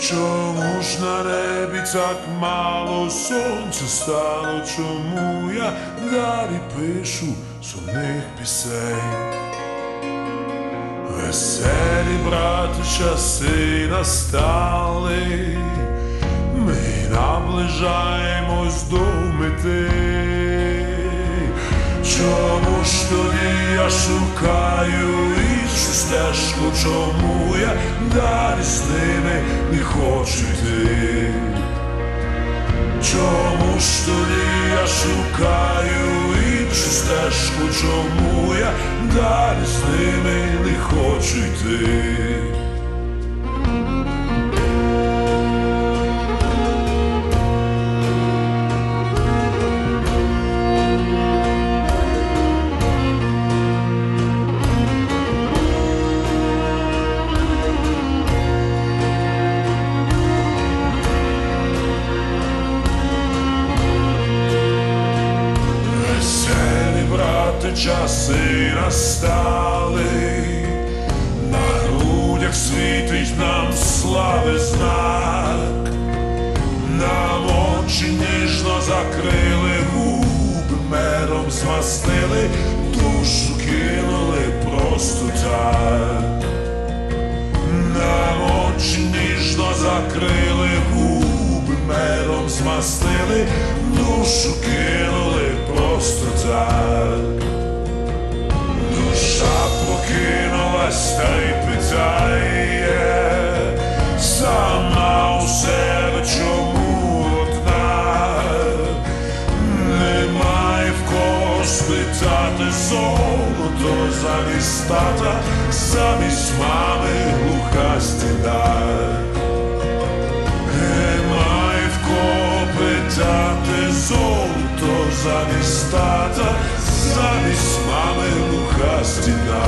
Чому ж на небі так мало сонця стало? Чому я далі пишу сумних пісень? Веселі брати часи настали, ми наближаємось до мети. Чому я шукаю іншу стежку, чому я далі з ними не хочу йти? Чому ж тоді я шукаю іншу стежку, чому я далі з ними не хочу йти? Часи настали, на грудях світить нам слави знак, нам очі ніжно закрили, губи медом змастили, душу кинули просто так. Нам очі ніжно закрили, губи медом змастили, душу кинули просто так. Замість тата, замість мами глуха стіна. Немає в кого питати золото замість тата, замість мами глуха стіна.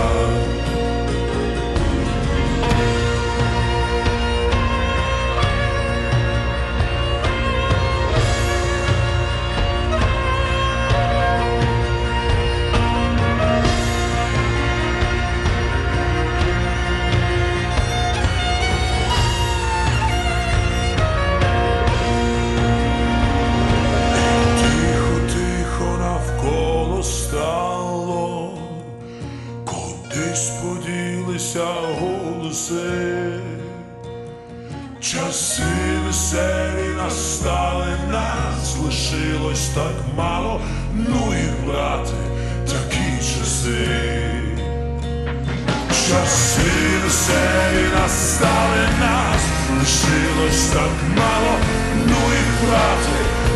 Навколо стало, кудись поділися голоси, часи веселі настали, нас лишилось так мало, ну і брати, такі часи. Часи веселі настали нас, лишилось так мало, ну і брати,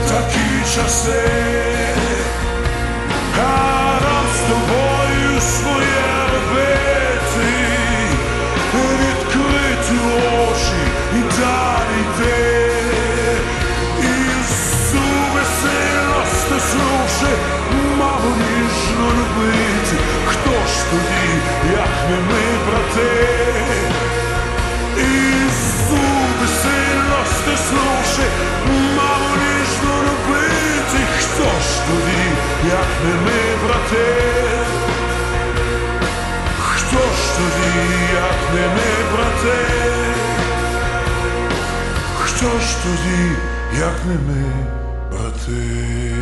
такі часи, а тобою своє робити, відкрити очі і далі йти, і зуби стиснувши, маму любити, хто ж тоді, як не ми, брати, і зуби сильно як не ми, брати, хто ж тоді, як не ми, брати, хто ж тоді, як не ми, брати.